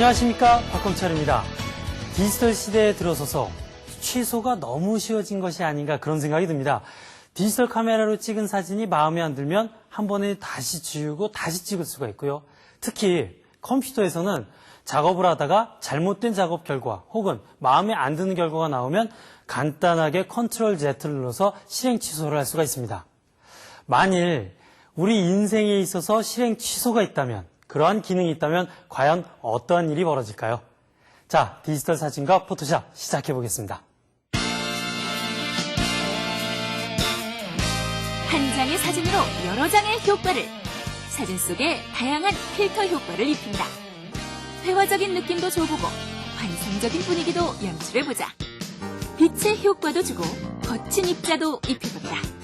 안녕하십니까 박검철입니다. 디지털 시대에 들어서서 취소가 너무 쉬워진 것이 아닌가 그런 생각이 듭니다. 디지털 카메라로 찍은 사진이 마음에 안 들면 한 번에 다시 지우고 다시 찍을 수가 있고요. 특히 컴퓨터에서는 작업을 하다가 잘못된 작업 결과 혹은 마음에 안 드는 결과가 나오면 간단하게 컨트롤 Z를 눌러서 실행 취소를 할 수가 있습니다. 만일 우리 인생에 있어서 실행 취소가 있다면 그러한 기능이 있다면 과연 어떠한 일이 벌어질까요? 자, 디지털 사진과 포토샵 시작해 보겠습니다. 한 장의 사진으로 여러 장의 효과를 사진 속에 다양한 필터 효과를 입힌다. 회화적인 느낌도 줘보고 환상적인 분위기도 연출해보자. 빛의 효과도 주고 거친 입자도 입혀본다.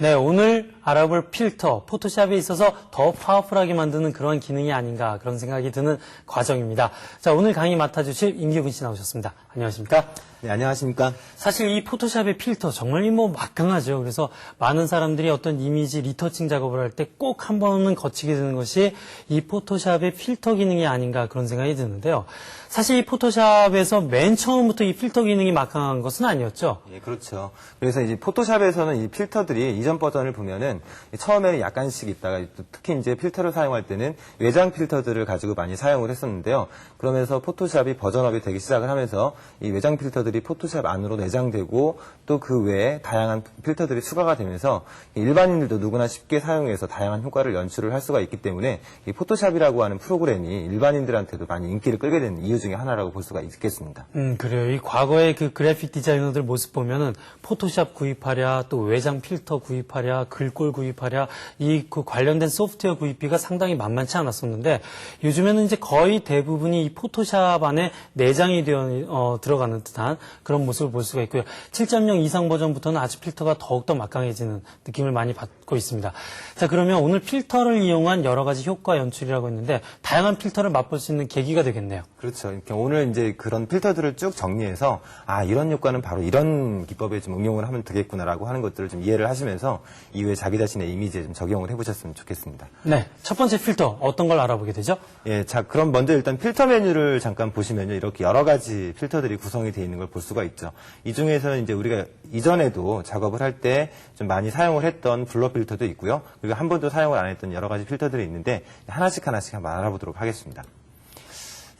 네, 오늘 알아볼 필터, 포토샵에 있어서 더 파워풀하게 만드는 그런 기능이 아닌가 그런 생각이 드는 과정입니다. 자, 오늘 강의 맡아주실 임기훈 씨 나오셨습니다. 안녕하십니까? 네, 안녕하십니까. 사실 이 포토샵의 필터 정말 뭐 막강하죠. 그래서 많은 사람들이 어떤 이미지 리터칭 작업을 할 때 꼭 한 번은 거치게 되는 것이 이 포토샵의 필터 기능이 아닌가 그런 생각이 드는데요. 사실 이 포토샵에서 맨 처음부터 이 필터 기능이 막강한 것은 아니었죠. 예, 그렇죠. 그래서 이제 포토샵에서는 이 필터들이 이전 버전을 보면은 처음에는 약간씩 있다가 또 특히 이제 필터를 사용할 때는 외장 필터들을 가지고 많이 사용을 했었는데요. 그러면서 포토샵이 버전업이 되기 시작을 하면서 이 외장 필터들이 포토샵 안으로 내장되고 또 그 외에 다양한 필터들이 추가가 되면서 일반인들도 누구나 쉽게 사용해서 다양한 효과를 연출을 할 수가 있기 때문에 이 포토샵이라고 하는 프로그램이 일반인들한테도 많이 인기를 끌게 된 이유 중에 하나라고 볼 수가 있겠습니다. 음, 그래요. 이 과거의 그 그래픽 디자이너들 모습 보면은 포토샵 구입하랴, 또 외장 필터 구입하랴, 글꼴 구입하랴, 이 그 관련된 소프트웨어 구입비가 상당히 만만치 않았었는데 요즘에는 이제 거의 대부분이 이 포토샵 안에 내장이 되어 어, 들어가는 듯한 그런 모습을 볼 수가 있고요. 7.0 이상 버전부터는 아주 필터가 더욱더 막강해지는 느낌을 많이 받고 있습니다. 자, 그러면 오늘 필터를 이용한 여러 가지 효과 연출이라고 했는데 다양한 필터를 맛볼 수 있는 계기가 되겠네요. 그렇죠. 이렇게 오늘 이제 그런 필터들을 쭉 정리해서 아 이런 효과는 바로 이런 기법에 좀 응용을 하면 되겠구나라고 하는 것들을 좀 이해를 하시면서 이후에 자기 자신의 이미지에 좀 적용을 해보셨으면 좋겠습니다. 네, 첫 번째 필터 어떤 걸 알아보게 되죠? 예, 자 그럼 먼저 일단 필터 메뉴를 잠깐 보시면요 이렇게 여러 가지 필터들이 구성이 되어 있는 걸 볼 수가 있죠. 이 중에서는 이제 우리가 이전에도 작업을 할 때 좀 많이 사용을 했던 블러 필터도 있고요. 그리고 한 번도 사용을 안 했던 여러 가지 필터들이 있는데 하나씩 하나씩 한번 알아보도록 하겠습니다.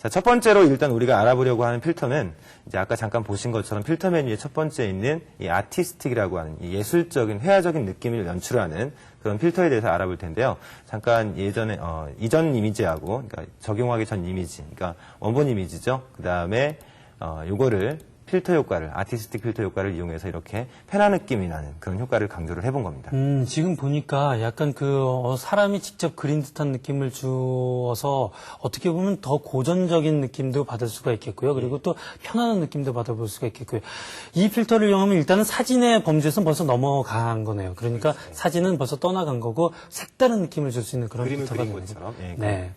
자, 첫 번째로 일단 우리가 알아보려고 하는 필터는 이제 아까 잠깐 보신 것처럼 필터 메뉴의 첫 번째에 있는 이 아티스틱이라고 하는 이 예술적인 회화적인 느낌을 연출하는 그런 필터에 대해서 알아볼 텐데요. 잠깐 예전에 어, 이전 이미지하고 그러니까 적용하기 전 이미지, 그러니까 원본 이미지죠. 그 다음에 어, 요거를 필터 효과를 아티스틱 필터 효과를 이용해서 이렇게 페나 느낌이 나는 그런 효과를 강조를 해본 겁니다. 음, 지금 보니까 약간 그 어, 사람이 직접 그린 듯한 느낌을 주어서 어떻게 보면 더 고전적인 느낌도 받을 수가 있겠고요. 그리고 또 편안한 느낌도 받아볼 수가 있겠고요. 이 필터를 이용하면 일단은 사진의 범주에서 벌써 넘어간 거네요. 그러니까 사진은 벌써 떠나간 거고 색다른 느낌을 줄 수 있는 그런 필터가 되는. 거죠. 예, 네.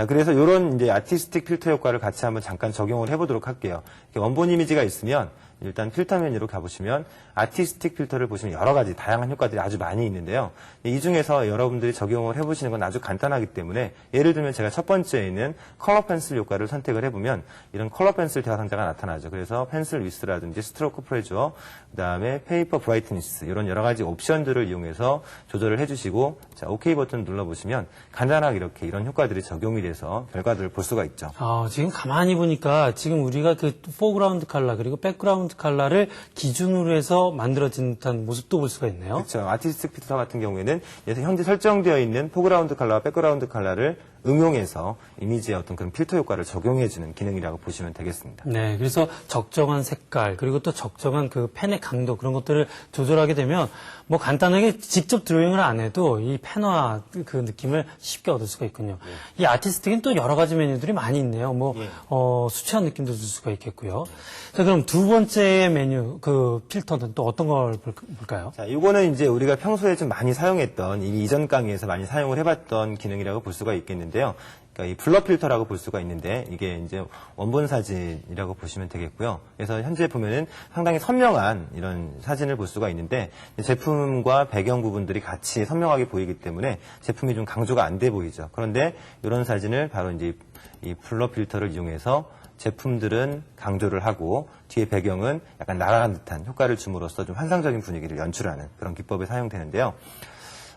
자, 그래서 이런 이제 아티스틱 필터 효과를 같이 한번 잠깐 적용을 해보도록 할게요. 원본 이미지가 있으면 일단 필터 메뉴로 가보시면 아티스틱 필터를 보시면 여러 가지 다양한 효과들이 아주 많이 있는데요. 이 중에서 여러분들이 적용을 해보시는 건 아주 간단하기 때문에 예를 들면 제가 첫 번째에 있는 컬러 펜슬 효과를 선택을 해보면 이런 컬러 펜슬 대화 상자가 나타나죠. 그래서 펜슬 위스라든지 스트로크 프레저, 그 다음에 페이퍼 브라이트니스 이런 여러 가지 옵션들을 이용해서 조절을 해주시고 자 OK 버튼 눌러보시면 간단하게 이렇게 이런 효과들이 적용이 돼서 결과들을 볼 수가 있죠. 아, 지금 가만히 보니까 지금 우리가 그 포그라운드 컬러 그리고 백그라운드 컬러를 기준으로 해서 만들어진 듯한 모습도 볼 수가 있네요. 그렇죠. 아티스틱 필터 같은 경우에는 현재 설정되어 있는 포그라운드 컬러와 백그라운드 컬러를 응용해서 이미지의 어떤 그런 필터 효과를 적용해주는 기능이라고 보시면 되겠습니다. 네, 그래서 적정한 색깔 그리고 또 적정한 그 펜의 강도 그런 것들을 조절하게 되면 뭐 간단하게 직접 드로잉을 안 해도 이 펜화 그 느낌을 쉽게 얻을 수가 있군요. 이 아티스틱은 또 여러 가지 메뉴들이 많이 있네요. 뭐 예. 어, 수채화 느낌도 줄 수가 있겠고요. 자, 그럼 두 번째 메뉴 그 필터는 또 어떤 걸 볼- 볼까요? 자, 이거는 이제 우리가 평소에 좀 많이 사용했던 이전 강의에서 많이 사용을 해봤던 기능이라고 볼 수가 있겠는데요. 있는데요. 그러니까 이 블러 필터라고 볼 수가 있는데 이게 이제 원본 사진이라고 보시면 되겠고요. 그래서 현재 보면은 상당히 선명한 이런 사진을 볼 수가 있는데 제품과 배경 부분들이 같이 선명하게 보이기 때문에 제품이 좀 강조가 안 돼 보이죠. 그런데 이런 사진을 바로 이제 이 블러 필터를 이용해서 제품들은 강조를 하고 뒤에 배경은 약간 날아간 듯한 효과를 줌으로써 좀 환상적인 분위기를 연출하는 그런 기법에 사용되는데요.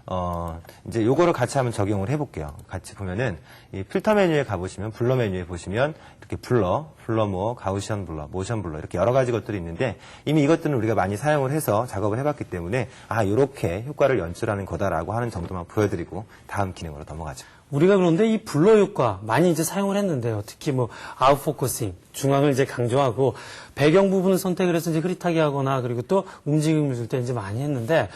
어, 이제 요거를 같이 한번 적용을 해볼게요. 같이 보면은 이 필터 메뉴에 가보시면 블러 메뉴에 보시면 이렇게 블러, 블러 모, 가우시언 블러, 모션 블러 이렇게 여러 가지 것들이 있는데 이미 이것들은 우리가 많이 사용을 해서 작업을 해봤기 때문에 아 요렇게 효과를 연출하는 거다라고 하는 정도만 보여드리고 다음 기능으로 넘어가죠. 우리가 그런데 이 블러 효과 많이 이제 사용을 했는데요. 특히 뭐 아웃포커싱, 중앙을 이제 강조하고 배경 부분을 선택을 해서 이제 흐릿하게 하거나 그리고 또 움직임을 줄 때 이제 많이 했는데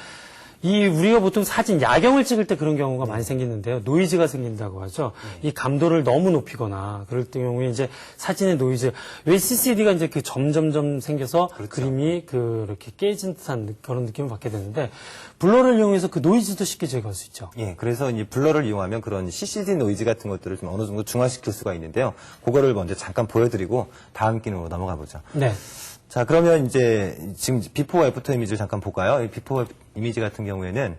이 우리가 보통 사진 야경을 찍을 때 그런 경우가 많이 생기는데요. 노이즈가 생긴다고 하죠. 이 감도를 너무 높이거나 그럴 때 경우에 이제 사진의 노이즈 왜 CCD가 이제 그 점점점 생겨서 그림이 그 이렇게 깨진 듯한 느- 그런 느낌을 받게 되는데 블러를 이용해서 그 노이즈도 쉽게 제거할 수 있죠. 예, 그래서 이 블러를 이용하면 그런 CCD 노이즈 같은 것들을 좀 어느 정도 중화시킬 수가 있는데요. 그거를 먼저 잠깐 보여드리고 다음 기능으로 넘어가 보죠. 네. 자, 그러면 이제 지금 비포 애프터 이미지를 잠깐 볼까요? 이 비포 이미지 같은 경우에는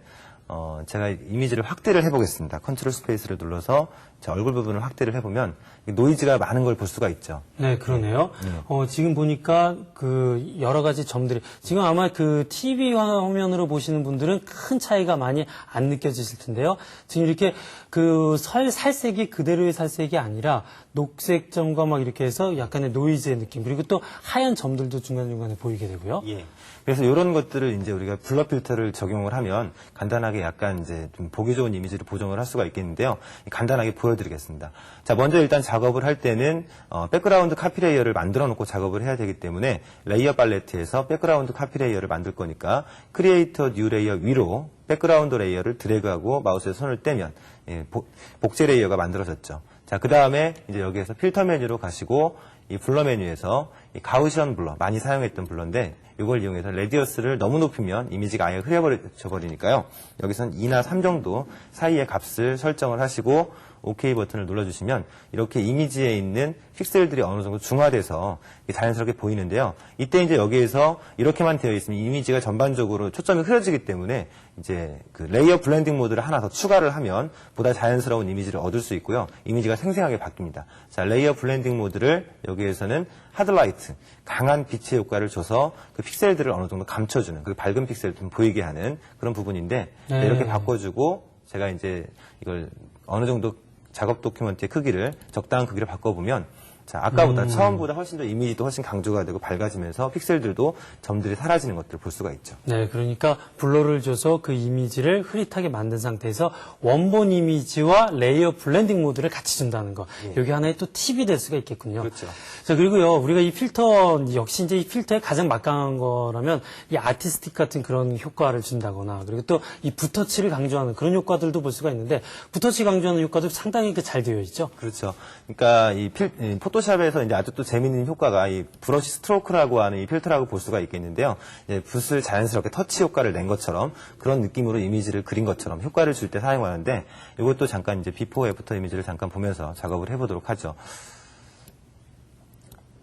어, 제가 이미지를 확대를 해보겠습니다. 컨트롤 스페이스를 눌러서 제 얼굴 부분을 확대를 해보면 이 노이즈가 많은 걸 볼 수가 있죠. 네, 그러네요. 어, 지금 보니까 그 여러 가지 점들이 지금 아마 그 TV 화면으로 보시는 분들은 큰 차이가 많이 안 느껴지실 텐데요. 지금 이렇게 그 설, 살색이 그대로의 살색이 아니라 녹색 점과 막 이렇게 해서 약간의 노이즈의 느낌 그리고 또 하얀 점들도 중간중간에 보이게 되고요. 예. 그래서 이런 것들을 이제 우리가 블러 필터를 적용을 하면 간단하게 약간 이제 좀 보기 좋은 이미지를 보정을 할 수가 있겠는데요. 간단하게 보 여드리겠습니다. 자, 먼저 일단 작업을 할 때는 어, 백그라운드 카피 레이어를 만들어 놓고 작업을 해야 되기 때문에 레이어 팔레트에서 백그라운드 카피 레이어를 만들 거니까 크리에이터 뉴 레이어 위로 백그라운드 레이어를 드래그하고 마우스에 손을 떼면 예, 복, 복제 레이어가 만들어졌죠. 자, 그 다음에 이제 여기에서 필터 메뉴로 가시고 이 블러 메뉴에서 이 가우시언 블러 많이 사용했던 블러인데 이걸 이용해서 레디어스를 너무 높이면 이미지가 아예 흐려져 버리니까요. 여기선 2나 3 정도 사이의 값을 설정을 하시고 OK 버튼을 눌러주시면 이렇게 이미지에 있는 픽셀들이 어느 정도 중화돼서 자연스럽게 보이는데요. 이때 이제 여기에서 이렇게만 되어 있으면 이미지가 전반적으로 초점이 흐려지기 때문에 이제 그 레이어 블렌딩 모드를 하나 더 추가를 하면 보다 자연스러운 이미지를 얻을 수 있고요. 이미지가 생생하게 바뀝니다. 자, 레이어 블렌딩 모드를 여기에서는 하드라이트, 강한 빛의 효과를 줘서 그 픽셀들을 어느 정도 감춰주는, 그 밝은 픽셀을 좀 보이게 하는 그런 부분인데 네. 이렇게 바꿔주고 제가 이제 이걸 어느 정도 작업 도큐먼트의 크기를 적당한 크기로 바꿔보면 자, 아까보다 음. 처음보다 훨씬 더 이미지도 훨씬 강조가 되고 밝아지면서 픽셀들도 점들이 사라지는 것들을 볼 수가 있죠. 네, 그러니까 블러를 줘서 그 이미지를 흐릿하게 만든 상태에서 원본 이미지와 레이어 블렌딩 모드를 같이 준다는 거. 여기 하나의 또 팁이 될 수가 있겠군요. 그렇죠. 자, 그리고요, 우리가 이 필터, 역시 이제 이 필터의 가장 막강한 거라면 이 아티스틱 같은 그런 효과를 준다거나 그리고 또 이 붓터치를 강조하는 그런 효과들도 볼 수가 있는데 붓터치 강조하는 효과도 상당히 그 잘 되어 있죠. 그렇죠. 그러니까 이, 필, 이 포토 샵에서 이제 아주 또 재밌는 효과가 이 브러쉬 스트로크라고 하는 이 필터라고 볼 수가 있겠는데요. 이제 붓을 자연스럽게 터치 효과를 낸 것처럼 그런 느낌으로 이미지를 그린 것처럼 효과를 줄 때 사용하는데 이것도 잠깐 이제 비포 애프터 이미지를 잠깐 보면서 작업을 해보도록 하죠.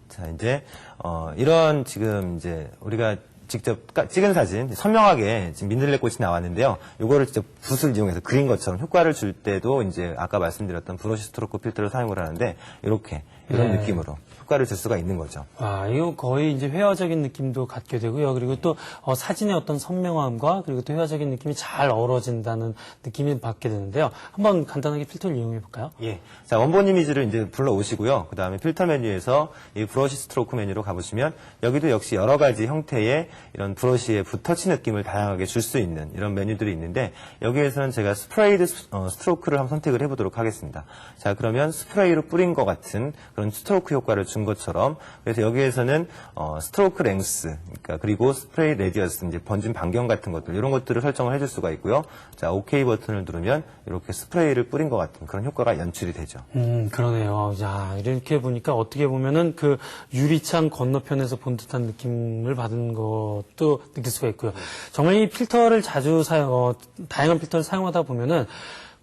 자, 이제, 어, 이런 지금 이제 우리가 직접 까- 찍은 사진, 선명하게 지금 민들레꽃이 나왔는데요. 이거를 직접 붓을 이용해서 그린 것처럼 효과를 줄 때도 이제 아까 말씀드렸던 브러쉬 스트로크 필터를 사용을 하는데, 이렇게, 이런 네. 느낌으로 효과를 줄 수가 있는 거죠. 아, 이거 거의 이제 회화적인 느낌도 갖게 되고요. 그리고 또 어, 사진의 어떤 선명함과 그리고 또 회화적인 느낌이 잘 어우러진다는 느낌을 받게 되는데요. 한번 간단하게 필터를 이용해 볼까요? 예. 자, 원본 이미지를 이제 불러 오시고요. 그 다음에 필터 메뉴에서 이 브러쉬 스트로크 메뉴로 가보시면 여기도 역시 여러 가지 형태의 이런 브러쉬의 붓터치 느낌을 다양하게 줄 수 있는 이런 메뉴들이 있는데 여기에서는 제가 스프레이드 스- 어, 스트로크를 한번 선택을 해보도록 하겠습니다. 자, 그러면 스프레이로 뿌린 것 같은 그런 스트로크 효과를 준 것처럼 그래서 여기에서는 어, 스트로크 랭스, 그러니까 그리고 스프레이 레디어스, 이제 번진 반경 같은 것들 이런 것들을 설정을 해줄 수가 있고요. 자, OK 버튼을 누르면 이렇게 스프레이를 뿌린 것 같은 그런 효과가 연출이 되죠. 음, 그러네요. 야, 이렇게 보니까 어떻게 보면은 그 유리창 건너편에서 본 듯한 느낌을 받은 것도 느낄 수가 있고요. 정말 이 필터를 자주 사용, 어, 다양한 필터를 사용하다 보면은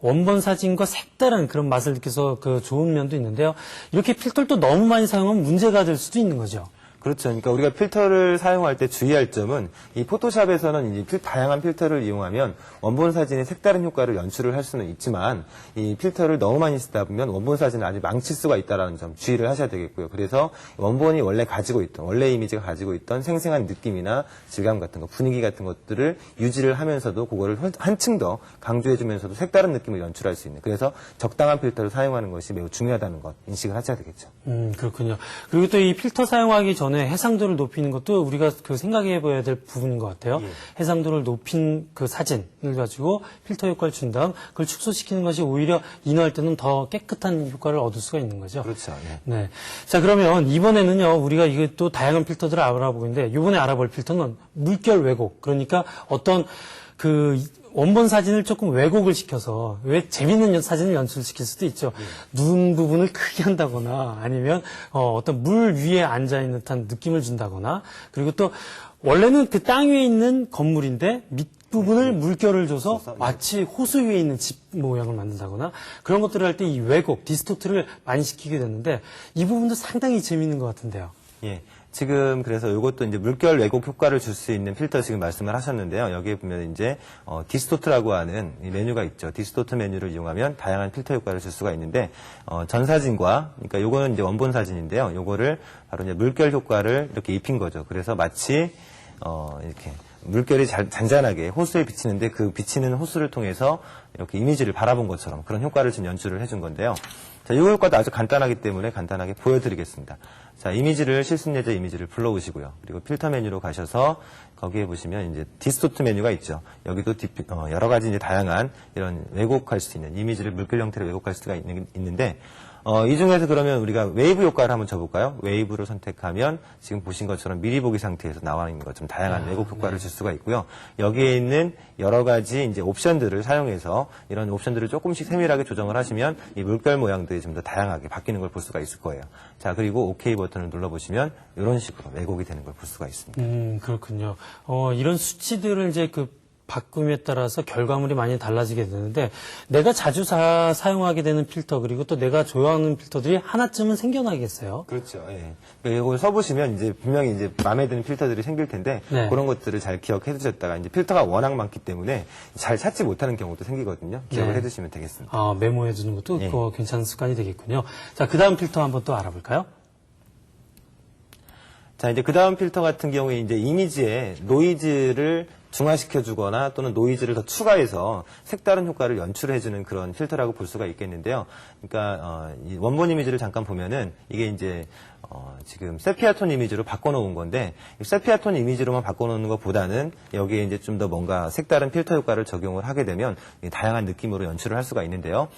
원본 사진과 색다른 그런 맛을 느껴서 그 좋은 면도 있는데요. 이렇게 필터를 또 너무 많이 사용하면 문제가 될 수도 있는 거죠. 그렇죠. 그러니까 우리가 필터를 사용할 때 주의할 점은 이 포토샵에서는 이제 필- 다양한 필터를 이용하면 원본 사진의 색다른 효과를 연출을 할 수는 있지만 이 필터를 너무 많이 쓰다 보면 원본 사진을 아주 망칠 수가 있다는 점 주의를 하셔야 되겠고요. 그래서 원본이 원래 가지고 있던 원래 이미지가 가지고 있던 생생한 느낌이나 질감 같은 거, 분위기 같은 것들을 유지를 하면서도 그거를 한- 한층 더 강조해 주면서도 색다른 느낌을 연출할 수 있는. 그래서 적당한 필터를 사용하는 것이 매우 중요하다는 것 인식을 하셔야 되겠죠. 음, 그렇군요. 그리고 또 이 필터 사용하기 전에 해상도를 높이는 것도 우리가 그 생각해 봐야 될 부분인 것 같아요. 해상도를 높인 그 사진을 가지고 필터 효과를 준 다음 그걸 축소시키는 것이 오히려 인화할 때는 더 깨끗한 효과를 얻을 수가 있는 거죠. 그렇죠. 예. 네. 자, 그러면 이번에는요, 우리가 이게 또 다양한 필터들을 알아보고 있는데, 이번에 알아볼 필터는 물결 왜곡. 그러니까 어떤 그 원본 사진을 조금 왜곡을 시켜서 왜 재밌는 사진을 연출시킬 수도 있죠. 눈 부분을 크게 한다거나 아니면 어, 어떤 물 위에 앉아 있는 듯한 느낌을 준다거나 그리고 또 원래는 그 땅 위에 있는 건물인데 밑 부분을 물결을 줘서 마치 호수 위에 있는 집 모양을 만든다거나 그런 것들을 할 때 이 왜곡, 디스토트를 많이 시키게 됐는데 이 부분도 상당히 재밌는 것 같은데요. 예. 지금 그래서 이것도 이제 물결 왜곡 효과를 줄 수 있는 필터 지금 말씀을 하셨는데요. 여기에 보면 이제 어, 디스토트라고 하는 이 메뉴가 있죠. 디스토트 메뉴를 이용하면 다양한 필터 효과를 줄 수가 있는데 어, 전 사진과 그러니까 요거는 이제 원본 사진인데요. 요거를 바로 이제 물결 효과를 이렇게 입힌 거죠. 그래서 마치 어, 이렇게 물결이 잘- 잔잔하게 호수에 비치는데 그 비치는 호수를 통해서 이렇게 이미지를 바라본 것처럼 그런 효과를 좀 연출을 해준 건데요. 자, 이 효과도 아주 간단하기 때문에 간단하게 보여드리겠습니다. 자, 이미지를 실습 예제 이미지를 불러오시고요. 그리고 필터 메뉴로 가셔서 거기에 보시면 이제 디스토트 메뉴가 있죠. 여기도 디- 어, 여러 가지 이제 다양한 이런 왜곡할 수 있는 이미지를 물결 형태로 왜곡할 수가 있는, 있는데 어, 이 중에서 그러면 우리가 웨이브 효과를 한번 줘볼까요? 웨이브를 선택하면 지금 보신 것처럼 미리 보기 상태에서 나와 있는 것처럼 다양한 왜곡 효과를 줄 수가 있고요. 여기에 있는 여러 가지 이제 옵션들을 사용해서 이런 옵션들을 조금씩 세밀하게 조정을 하시면 이 물결 모양들이 좀 더 다양하게 바뀌는 걸 볼 수가 있을 거예요. 자, 그리고 OK 버튼을 눌러보시면 이런 식으로 왜곡이 되는 걸 볼 수가 있습니다. 음, 그렇군요. 어, 이런 수치들을 이제 그 바꿈에 따라서 결과물이 많이 달라지게 되는데 내가 자주 사, 사용하게 되는 필터 그리고 또 내가 좋아하는 필터들이 하나쯤은 생겨나겠어요. 그렇죠. 예. 그러니까 이걸 써보시면 이제 분명히 이제 마음에 드는 필터들이 생길 텐데 네. 그런 것들을 잘 기억해 두셨다가 이제 필터가 워낙 많기 때문에 잘 찾지 못하는 경우도 생기거든요. 기억을 네. 해 두시면 되겠습니다. 아, 메모해 두는 것도 예. 그 괜찮은 습관이 되겠군요. 자, 그 다음 필터 한번 또 알아볼까요? 자, 이제 그 다음 필터 같은 경우에 이제 이미지에 노이즈를 중화시켜주거나 또는 노이즈를 더 추가해서 색다른 효과를 연출해주는 그런 필터라고 볼 수가 있겠는데요. 그러니까 어, 이 원본 이미지를 잠깐 보면은 이게 이제 어, 지금 세피아톤 이미지로 바꿔놓은 건데 이 세피아톤 이미지로만 바꿔놓는 것보다는 여기에 이제 좀 더 뭔가 색다른 필터 효과를 적용을 하게 되면 이 다양한 느낌으로 연출을 할 수가 있는데요.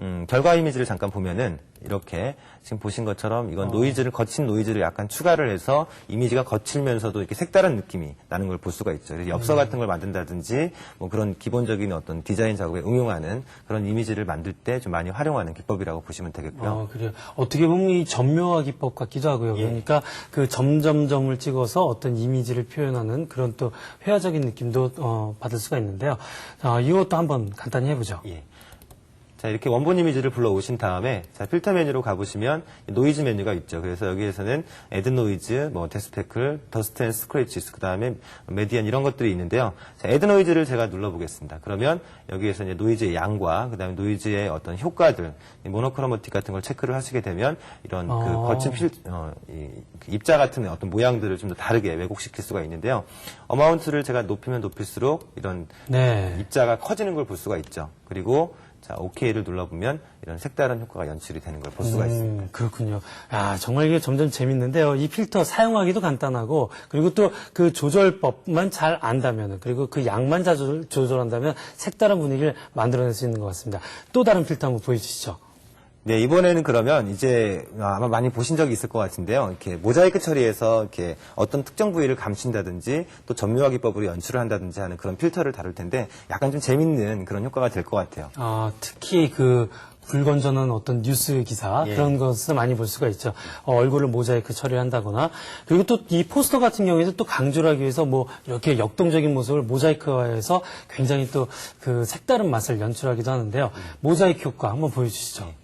음, 결과 이미지를 잠깐 보면은 이렇게 지금 보신 것처럼 이건 노이즈를 거친 노이즈를 약간 추가를 해서 이미지가 거칠면서도 이렇게 색다른 느낌이 나는 걸 볼 수가 있죠. 그래서 엽서 같은 걸 만든다든지 뭐 그런 기본적인 어떤 디자인 작업에 응용하는 그런 이미지를 만들 때 좀 많이 활용하는 기법이라고 보시면 되겠고요. 어, 그래요. 어떻게 보면 이 점묘화 기법 같기도 하고요. 예. 그러니까 그 점점점을 찍어서 어떤 이미지를 표현하는 그런 또 회화적인 느낌도 어, 받을 수가 있는데요. 자, 이것도 한번 간단히 해보죠. 예. 자, 이렇게 원본 이미지를 불러 오신 다음에, 자, 필터 메뉴로 가보시면, 노이즈 메뉴가 있죠. 그래서 여기에서는, 애드 노이즈, 뭐, 데스페클, 더스트 앤 스크래치스, 그 다음에, 메디안 이런 것들이 있는데요. 자, 애드 노이즈를 제가 눌러보겠습니다. 그러면, 여기에서 이제 노이즈의 양과, 그 다음에 노이즈의 어떤 효과들, 이 모노크로마틱 같은 걸 체크를 하시게 되면, 이런 그 아. 거친 필, 어, 이, 그 입자 같은 어떤 모양들을 좀 더 다르게 왜곡시킬 수가 있는데요. 어마운트를 제가 높이면 높일수록, 이런 네. 입자가 커지는 걸 볼 수가 있죠. 그리고 자 OK를 눌러보면 이런 색다른 효과가 연출이 되는 걸 볼 수가 있습니다. 음, 그렇군요. 아, 정말 이게 점점 재밌는데요. 이 필터 사용하기도 간단하고, 그리고 또 그 조절법만 잘 안다면, 그리고 그 양만 잘 조절, 조절한다면 색다른 분위기를 만들어낼 수 있는 것 같습니다. 또 다른 필터 한번 보여주시죠. 네 이번에는 그러면 이제 아마 많이 보신 적이 있을 것 같은데요. 이렇게 모자이크 처리해서 이렇게 어떤 특정 부위를 감춘다든지 또 점유화 기법으로 연출을 한다든지 하는 그런 필터를 다룰 텐데 약간 좀 재밌는 그런 효과가 될 것 같아요. 아, 특히 그 불건전한 어떤 뉴스 기사 예. 그런 것을 많이 볼 수가 있죠. 어, 얼굴을 모자이크 처리를 한다거나 그리고 또 이 포스터 같은 경우에도 또 강조를 하기 위해서 뭐 이렇게 역동적인 모습을 모자이크화해서 굉장히 또 그 색다른 맛을 연출하기도 하는데요. 모자이크 효과 한번 보여주시죠.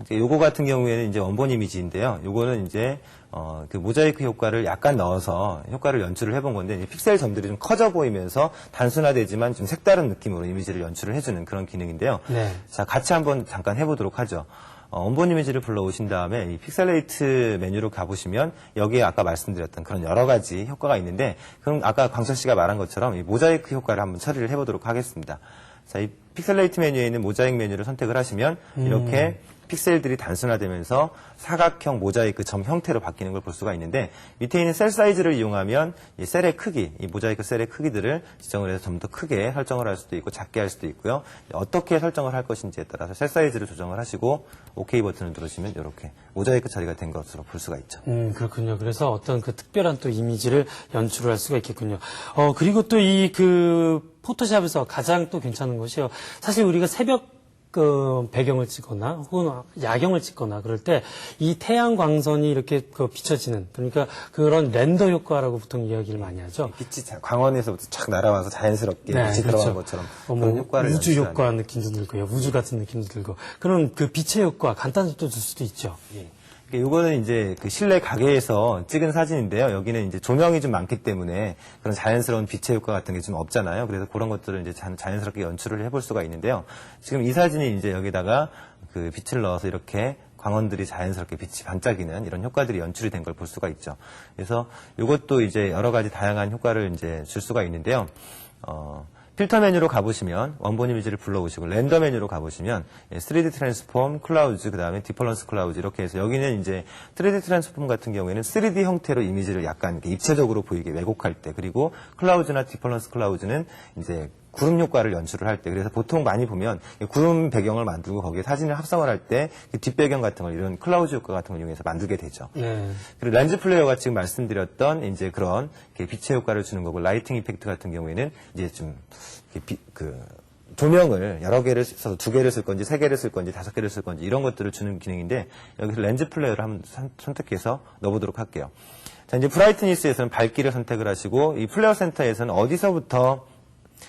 이제 요거 같은 경우에는 이제 원본 이미지인데요. 요거는 이제 어, 그 모자이크 효과를 약간 넣어서 효과를 연출을 해본 건데 픽셀 점들이 좀 커져 보이면서 단순화되지만 좀 색다른 느낌으로 이미지를 연출을 해주는 그런 기능인데요. 네. 자 같이 한번 잠깐 해보도록 하죠. 어, 원본 이미지를 불러오신 다음에 이 픽셀레이트 메뉴로 가보시면 여기에 아까 말씀드렸던 그런 여러 가지 효과가 있는데 그럼 아까 광철 씨가 말한 것처럼 이 모자이크 효과를 한번 처리를 해보도록 하겠습니다. 자, 이 픽셀레이트 메뉴에 있는 모자이크 메뉴를 선택을 하시면 이렇게 픽셀들이 단순화되면서 사각형 모자이크 점 형태로 바뀌는 걸 볼 수가 있는데 밑에 있는 셀 사이즈를 이용하면 이 셀의 크기, 이 모자이크 셀의 크기들을 지정을 해서 좀 더 크게 설정을 할 수도 있고 작게 할 수도 있고요. 어떻게 설정을 할 것인지에 따라서 셀 사이즈를 조정을 하시고 OK 버튼을 누르시면 이렇게 모자이크 처리가 된 것으로 볼 수가 있죠. 음, 그렇군요. 그래서 어떤 그 특별한 또 이미지를 연출을 할 수가 있겠군요. 어, 그리고 또 이 그 포토샵에서 가장 또 괜찮은 것이요. 사실 우리가 새벽 그 배경을 찍거나 혹은 야경을 찍거나 그럴 때 이 태양 광선이 이렇게 그 비춰지는 그러니까 그런 렌더 효과라고 보통 이야기를 많이 하죠. 빛이 자- 광원에서부터 착 날아와서 자연스럽게 빛이 들어가는 것처럼 어, 그런 뭐 효과를 우주 효과 느낌도 들고요. 우주 같은 느낌도 들고 그런 그 빛의 효과 간단히도 줄 수도 있죠. 예. 그러니까 요거는 이제 그 실내 가게에서 찍은 사진인데요. 여기는 이제 조명이 좀 많기 때문에 그런 자연스러운 빛의 효과 같은 게 좀 없잖아요. 그래서 그런 것들을 이제 자- 자연스럽게 연출을 해볼 수가 있는데요. 지금 이 사진이 이제 여기다가 그 빛을 넣어서 이렇게 광원들이 자연스럽게 빛이 반짝이는 이런 효과들이 연출이 된 걸 볼 수가 있죠. 그래서 이것도 이제 여러 가지 다양한 효과를 이제 줄 수가 있는데요. 어, 필터 메뉴로 가보시면 원본 이미지를 불러오시고 렌더 메뉴로 가보시면 예, 3D 트랜스폼, 클라우즈, 그 다음에 디퍼런스 클라우즈 이렇게 해서 여기는 이제 3D 트랜스폼 같은 경우에는 3D 형태로 이미지를 약간 입체적으로 보이게 왜곡할 때 그리고 클라우즈나 디퍼런스 클라우즈는 이제 구름 효과를 연출을 할 때 그래서 보통 많이 보면 이 구름 배경을 만들고 거기에 사진을 합성을 할 때 뒷배경 같은 걸 이런 클라우즈 효과 같은 걸 이용해서 만들게 되죠. 네. 그리고 렌즈 플레이어가 지금 말씀드렸던 이제 그런 빛의 효과를 주는 거고 라이팅 이펙트 같은 경우에는 이제 좀 비- 그 조명을 여러 개를 써서 두 개를 쓸 건지 세 개를 쓸 건지 다섯 개를 쓸 건지 이런 것들을 주는 기능인데 여기서 렌즈 플레이어를 한번 선- 선택해서 넣어보도록 할게요. 자 이제 브라이트니스에서는 밝기를 선택을 하시고 이 플레이어 센터에서는 어디서부터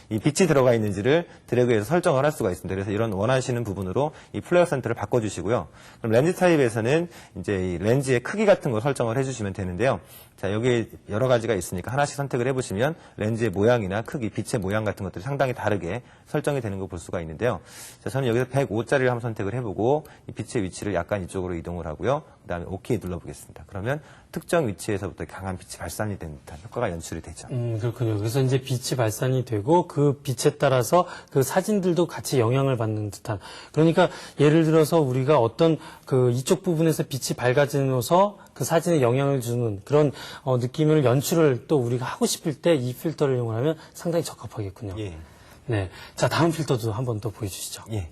이 빛이 들어가 있는지를 드래그해서 설정을 할 수가 있습니다. 그래서 이런 원하시는 부분으로 이 플레이어 센터를 바꿔주시고요. 그럼 렌즈 타입에서는 이제 이 렌즈의 크기 같은 거 설정을 해주시면 되는데요. 자, 여기에 여러 가지가 있으니까 하나씩 선택을 해보시면 렌즈의 모양이나 크기, 빛의 모양 같은 것들이 상당히 다르게 설정이 되는 걸 볼 수가 있는데요. 자, 저는 여기서 105짜리를 한번 선택을 해보고 이 빛의 위치를 약간 이쪽으로 이동을 하고요. 그 다음에 OK 눌러보겠습니다. 그러면 특정 위치에서부터 강한 빛이 발산이 된 듯한 효과가 연출이 되죠. 음, 그렇군요. 그래서 이제 빛이 발산이 되고 그 빛에 따라서 그 사진들도 같이 영향을 받는 듯한. 그러니까 예를 들어서 우리가 어떤 그 이쪽 부분에서 빛이 밝아지면서 그 사진에 영향을 주는 그런 어, 느낌을 연출을 또 우리가 하고 싶을 때 이 필터를 이용하면 상당히 적합하겠군요. 예. 네. 자, 다음 필터도 한번 더 보여주시죠. 예.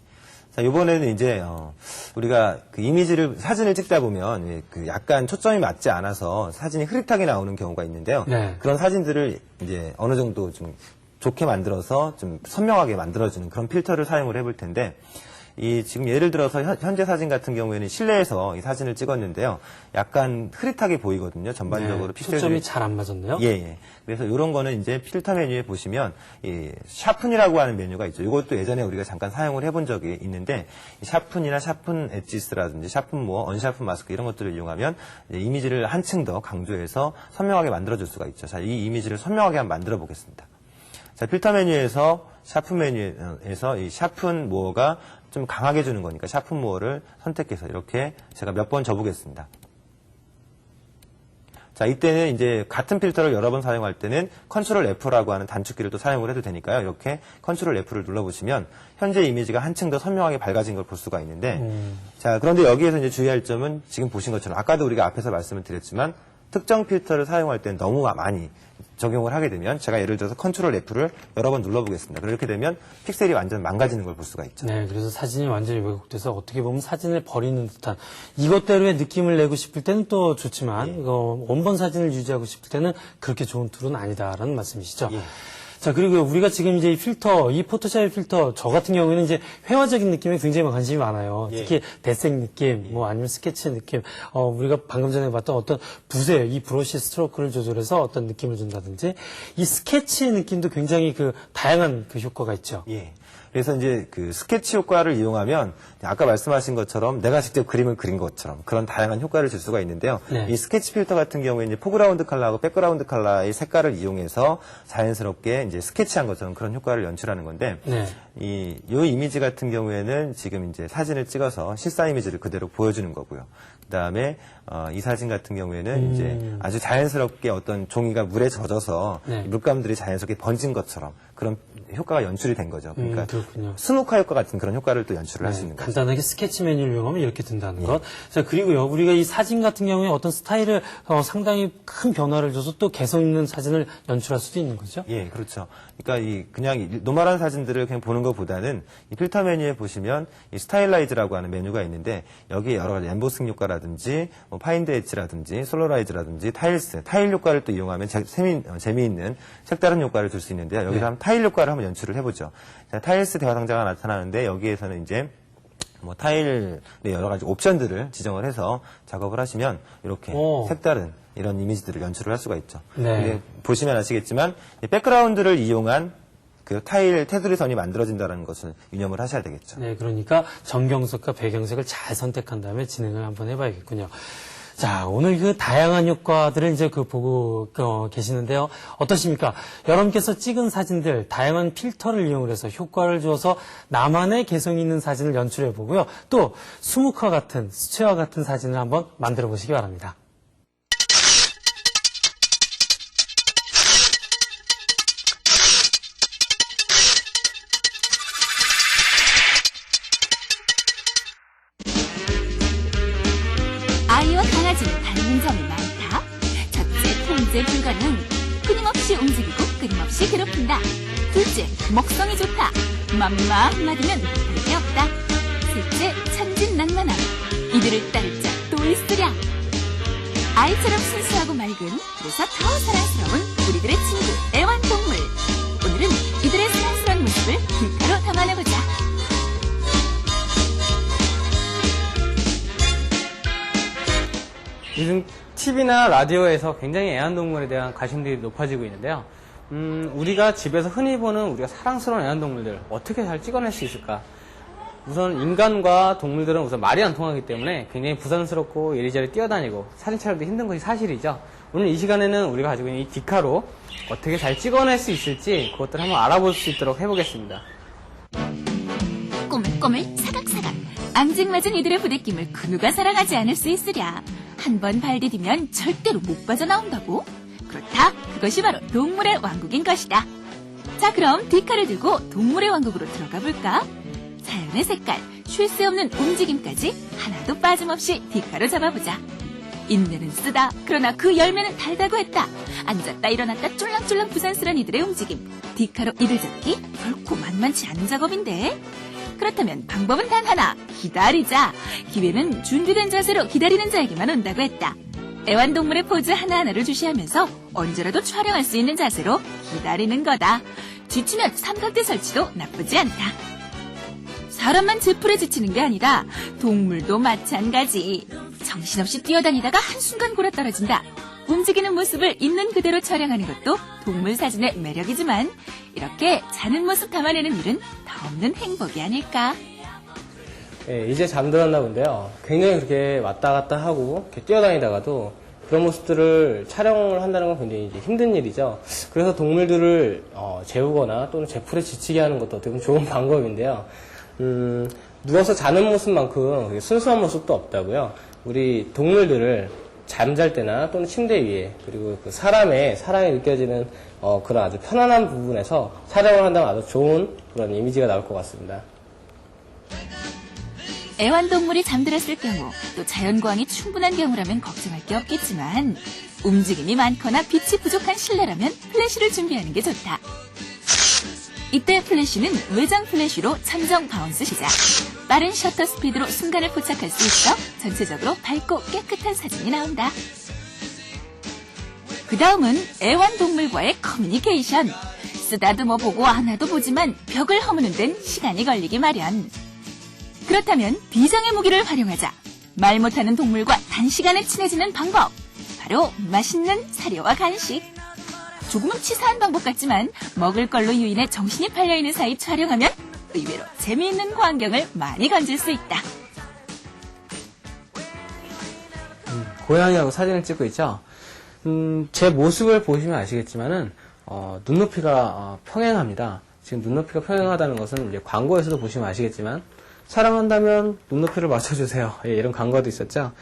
자, 이번에는 이제, 어, 우리가 그 이미지를, 사진을 찍다 보면, 예, 그 약간 초점이 맞지 않아서 사진이 흐릿하게 나오는 경우가 있는데요. 네. 그런 사진들을 이제 어느 정도 좀 좋게 만들어서 좀 선명하게 만들어주는 그런 필터를 사용을 해볼 텐데, 이 지금 예를 들어서 현- 현재 사진 같은 경우에는 실내에서 이 사진을 찍었는데요. 약간 흐릿하게 보이거든요. 전반적으로 네, 픽셀들이 초점이 잘 안 맞았네요. 예, 예. 그래서 이런 거는 이제 필터 메뉴에 보시면 이 샤픈이라고 하는 메뉴가 있죠. 이것도 예전에 우리가 잠깐 사용을 해본 적이 있는데 이 샤픈이나 샤픈 엣지스라든지 샤픈 모어, 언샤픈 마스크 이런 것들을 이용하면 이미지를 한층 더 강조해서 선명하게 만들어줄 수가 있죠. 자, 이 이미지를 선명하게 한번 만들어 보겠습니다. 자, 필터 메뉴에서 샤픈 메뉴에서 이 샤픈 모어가 좀 강하게 주는 거니까 샤픈 모어를 선택해서 이렇게 제가 몇번 줘보겠습니다. 자, 이때는 이제 같은 필터를 여러 번 사용할 때는 컨트롤 F라고 하는 단축키를 또 사용을 해도 되니까요. 이렇게 컨트롤 F를 눌러보시면 현재 이미지가 한층 더 선명하게 밝아진 걸 볼 수가 있는데 자, 그런데 여기에서 이제 주의할 점은 지금 보신 것처럼 아까도 우리가 앞에서 말씀을 드렸지만 특정 필터를 사용할 때는 너무 많이 적용을 하게 되면 제가 예를 들어서 컨트롤 F를 여러 번 눌러보겠습니다. 그렇게 되면 픽셀이 완전 망가지는 걸 볼 수가 있죠. 네, 그래서 사진이 완전히 왜곡돼서 어떻게 보면 사진을 버리는 듯한 이것대로의 느낌을 내고 싶을 때는 또 좋지만 예. 이거 원본 사진을 유지하고 싶을 때는 그렇게 좋은 툴은 아니다라는 말씀이시죠. 예. 자, 그리고 우리가 지금 이제 이 필터, 이 포토샵 필터, 저 같은 경우에는 이제 회화적인 느낌에 굉장히 관심이 많아요. 특히 대색 느낌, 뭐 아니면 스케치 느낌, 어, 우리가 방금 전에 봤던 어떤 붓의 이 브러쉬 스트로크를 조절해서 어떤 느낌을 준다든지, 이 스케치 느낌도 굉장히 그 다양한 그 효과가 있죠. 예. 그래서 이제 그 스케치 효과를 이용하면 아까 말씀하신 것처럼 내가 직접 그림을 그린 것처럼 그런 다양한 효과를 줄 수가 있는데요. 네. 이 스케치 필터 같은 경우에 이제 포그라운드 컬러하고 백그라운드 컬러의 색깔을 이용해서 자연스럽게 이제 스케치한 것처럼 그런 효과를 연출하는 건데 네. 이, 요 이미지 같은 경우에는 지금 이제 사진을 찍어서 실사 이미지를 그대로 보여주는 거고요. 그 다음에, 어, 이 사진 같은 경우에는 이제 아주 자연스럽게 어떤 종이가 물에 젖어서 음. 네. 물감들이 자연스럽게 번진 것처럼 그런 효과가 연출이 된 거죠. 그러니까 음. 스모카 효과 같은 그런 효과를 또 연출을 할수 있는 거죠. 간단하게 스케치 메뉴를 이용하면 이렇게 된다는 예. 것. 자, 그리고요, 우리가 이 사진 같은 경우에 어떤 스타일을 어, 상당히 큰 변화를 줘서 또 개성 있는 사진을 연출할 수도 있는 거죠. 예, 그렇죠. 그러니까 이 그냥 이 노멀한 사진들을 그냥 보는 것보다는 이 필터 메뉴에 보시면 이 스타일라이즈라고 하는 메뉴가 있는데 여기에 여러 가지 엠보싱 효과라든지 뭐 파인드 엣지라든지 솔로라이즈라든지 타일스, 타일 효과를 또 이용하면 재, 재미, 어, 재미있는 색다른 효과를 줄 수 있는데요. 여기서 네. 한번 타일 효과를 한번 연출을 해보죠. 자, 타일스 대화 상자가 나타나는데 여기에서는 이제 뭐 타일의 여러 가지 옵션들을 지정을 해서 작업을 하시면 이렇게 오. 색다른 이런 이미지들을 연출을 할 수가 있죠. 네. 보시면 아시겠지만 이 백그라운드를 이용한 그 타일 테두리 선이 만들어진다는 것을 유념을 하셔야 되겠죠. 네, 그러니까 정경색과 배경색을 잘 선택한 다음에 진행을 한번 해봐야겠군요. 자, 오늘 그 다양한 효과들을 이제 그 보고 어, 계시는데요. 어떠십니까? 여러분께서 찍은 사진들 다양한 필터를 이용해서 효과를 주어서 나만의 개성 있는 사진을 연출해 보고요. 또 수묵화 같은 수채화 같은 사진을 한번 만들어 보시기 바랍니다. 첫째, 불가능. 끊임없이 움직이고 끊임없이 괴롭힌다. 둘째, 먹성이 좋다. 맘마 한마디면 못할 게 없다. 셋째, 천진난만함. 이들을 따를 자 또 있으랴. 아이처럼 순수하고 맑은 그래서 더 사랑스러운 우리들의 친구 애완동물. 오늘은 이들의 사랑스러운 모습을 글자로 담아내보자. 요즘 TV나 라디오에서 굉장히 애완동물에 대한 관심들이 높아지고 있는데요. 음, 우리가 집에서 흔히 보는 우리가 사랑스러운 애완동물들 어떻게 잘 찍어낼 수 있을까? 우선 인간과 동물들은 우선 말이 안 통하기 때문에 굉장히 부담스럽고 이리저리 뛰어다니고 사진 촬영도 힘든 것이 사실이죠. 오늘 이 시간에는 우리가 가지고 있는 이 디카로 어떻게 잘 찍어낼 수 있을지 그것들을 한번 알아볼 수 있도록 해보겠습니다. 꼬물꼬물 사각사각 앙증맞은 이들의 부대낌을 그 누가 사랑하지 않을 수 있으랴 한 번 발디디면 절대로 못 빠져나온다고? 그렇다. 그것이 바로 동물의 왕국인 것이다. 자 그럼 디카를 들고 동물의 왕국으로 들어가 볼까? 자연의 색깔 쉴 새 없는 움직임까지 하나도 빠짐없이 디카로 잡아보자. 인내는 쓰다 그러나 그 열매는 달다고 했다. 앉았다 일어났다 쫄랑쫄랑 부산스런 이들의 움직임. 디카로 이를 잡기 결코 만만치 않은 작업인데 그렇다면 방법은 단 하나. 기다리자. 기회는 준비된 자세로 기다리는 자에게만 온다고 했다. 애완동물의 포즈 하나하나를 주시하면서 언제라도 촬영할 수 있는 자세로 기다리는 거다. 지치면 삼각대 설치도 나쁘지 않다. 사람만 제풀에 지치는 게 아니라 동물도 마찬가지. 정신없이 뛰어다니다가 한순간 골아 떨어진다. 움직이는 모습을 있는 그대로 촬영하는 것도 동물 사진의 매력이지만 이렇게 자는 모습 담아내는 일은 더 없는 행복이 아닐까. 예, 이제 잠들었나 본데요. 굉장히 그렇게 왔다 갔다 하고 이렇게 뛰어다니다가도 그런 모습들을 촬영을 한다는 건 굉장히 이제 힘든 일이죠. 그래서 동물들을 어, 재우거나 또는 제풀에 지치게 하는 것도 어떻게 보면 좋은 방법인데요. 음, 누워서 자는 모습만큼 순수한 모습도 없다고요. 우리 동물들을 잠잘 때나 또는 침대 위에 그리고 그 사람의 사랑이 느껴지는 어, 그런 아주 편안한 부분에서 촬영을 한다면 아주 좋은 그런 이미지가 나올 것 같습니다. 애완동물이 잠들었을 경우 또 자연광이 충분한 경우라면 걱정할 게 없겠지만 움직임이 많거나 빛이 부족한 실내라면 플래시를 준비하는 게 좋다. 이때 플래시는 외장 플래시로 천정 바운스 시작. 빠른 셔터 스피드로 순간을 포착할 수 있어 전체적으로 밝고 깨끗한 사진이 나온다. 그 다음은 애완동물과의 커뮤니케이션. 쓰다듬어 보고 안아도 보지만 벽을 허무는 데는 시간이 걸리기 마련. 그렇다면 비장의 무기를 활용하자. 말 못하는 동물과 단시간에 친해지는 방법. 바로 맛있는 사료와 간식. 조금은 치사한 방법 같지만 먹을 걸로 유인해 정신이 팔려있는 사이 촬영하면 의외로 재미있는 광경을 많이 건질 수 있다. 고양이하고 사진을 찍고 있죠. 음, 제 모습을 보시면 아시겠지만은 어, 눈높이가 어, 평행합니다. 지금 눈높이가 평행하다는 것은 이제 광고에서도 보시면 아시겠지만 촬영한다면 눈높이를 맞춰주세요. 예, 이런 광고도 있었죠.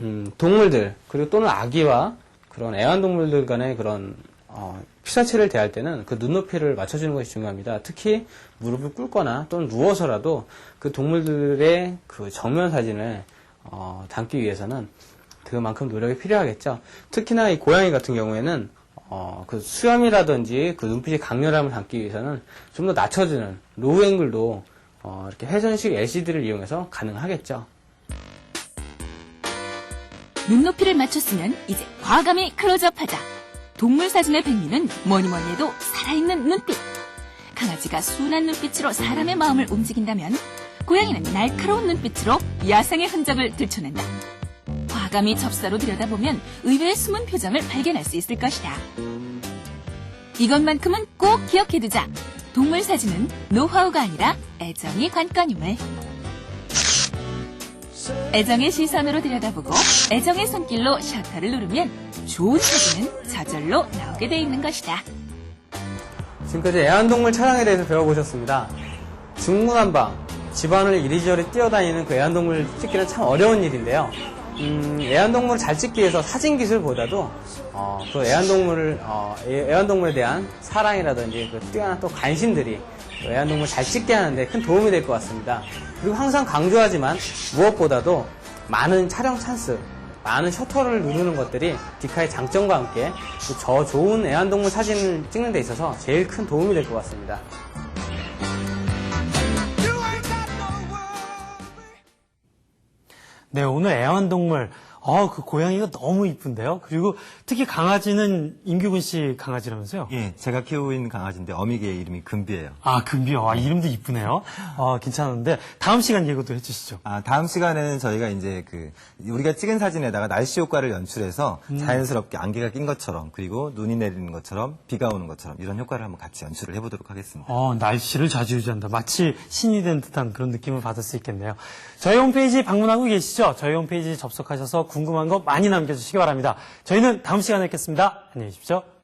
음, 동물들 그리고 또는 아기와 그런 애완동물들 간의 그런 어, 피사체를 대할 때는 그 눈높이를 맞춰주는 것이 중요합니다. 특히 무릎을 꿇거나 또는 누워서라도 그 동물들의 그 정면 사진을 어, 담기 위해서는 그만큼 노력이 필요하겠죠. 특히나 이 고양이 같은 경우에는 어, 그 수염이라든지 그 눈빛의 강렬함을 담기 위해서는 좀 더 낮춰주는 로우 앵글도 어, 이렇게 회전식 LCD를 이용해서 가능하겠죠. 눈높이를 맞췄으면 이제 과감히 클로즈업하자. 동물 사진의 백미는 뭐니 뭐니 해도 살아있는 눈빛. 강아지가 순한 눈빛으로 사람의 마음을 움직인다면 고양이는 날카로운 눈빛으로 야생의 흔적을 들춰낸다. 과감히 접사로 들여다보면 의외의 숨은 표정을 발견할 수 있을 것이다. 이것만큼은 꼭 기억해두자. 동물 사진은 노하우가 아니라 애정이 관건임을. 애정의 시선으로 들여다보고 애정의 손길로 셔터를 누르면 좋은 사진은 저절로 나오게 돼 있는 것이다. 지금까지 애완동물 촬영에 대해서 배워보셨습니다. 중구난방, 집안을 이리저리 뛰어다니는 그 애완동물 찍기는 참 어려운 일인데요. 음, 애완동물을 잘 찍기 위해서 사진 기술보다도 어, 그 애완동물을 어, 애- 애완동물에 대한 사랑이라든지 그 뛰어난 또 관심들이 또 애완동물 잘 찍게 하는데 큰 도움이 될 것 같습니다. 그리고 항상 강조하지만 무엇보다도 많은 촬영 찬스, 많은 셔터를 누르는 것들이 디카의 장점과 함께 그저 좋은 애완동물 사진을 찍는 데 있어서 제일 큰 도움이 될 것 같습니다. 네, 오늘 애완동물. 어, 그 고양이가 너무 이쁜데요. 그리고 특히 강아지는 임규근 씨 강아지라면서요? 예, 제가 키우고 있는 강아지인데 어미개의 이름이 금비예요. 아, 금비요. 아, 이름도 이쁘네요. 아, 괜찮은데 다음 시간 예고도 해주시죠. 아, 다음 시간에는 저희가 이제 그 우리가 찍은 사진에다가 날씨 효과를 연출해서 자연스럽게 안개가 낀 것처럼 그리고 눈이 내리는 것처럼 비가 오는 것처럼 이런 효과를 한번 같이 연출을 해보도록 하겠습니다. 어, 날씨를 좌지우지한다. 마치 신이 된 듯한 그런 느낌을 받을 수 있겠네요. 저희 홈페이지 방문하고 계시죠? 저희 홈페이지 접속하셔서 궁금한 거 많이 남겨주시기 바랍니다. 저희는 다음 시간에 뵙겠습니다. 안녕히 계십시오.